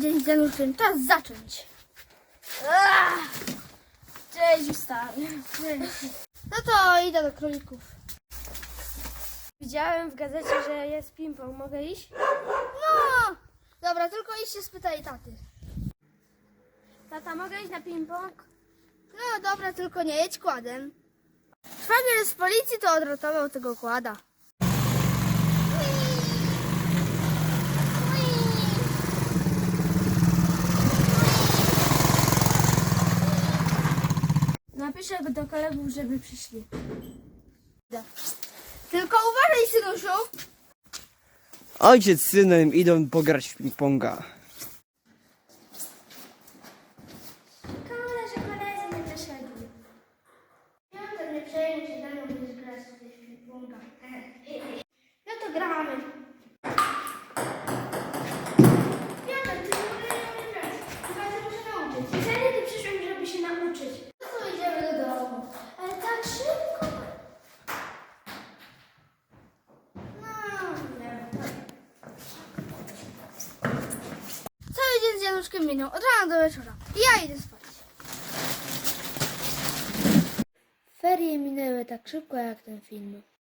z Januszem, czas zacząć. Cześć, stary. No to idę do królików. Widziałem w gazecie, że jest ping-pong. Mogę iść? No! Dobra, tylko idź się spytaj taty. Tata, mogę iść na ping-pong? No dobra, tylko nie jedź kładem. Szwagier z policji to odratował tego kłada. Napiszę do kolegów, żeby przyszli. Tylko uważaj, synusiu. Ojciec z synem idą pograć w ping-ponga. Koledzy, koledzy nie doszedli. Piotr, nie przejmuj się, dają będziesz grać w tej ping-ponga. No to gramy. Piotr, ty nie umiesz grać. Chyba się muszę nauczyć. Wtedy ty przyszłeś, żeby się nauczyć. No to idziemy do domu. Ale tak szybko. No, nie. Januszkiem minął, od rana do wieczora. Ja idę spać. Ferie minęły tak szybko jak ten film.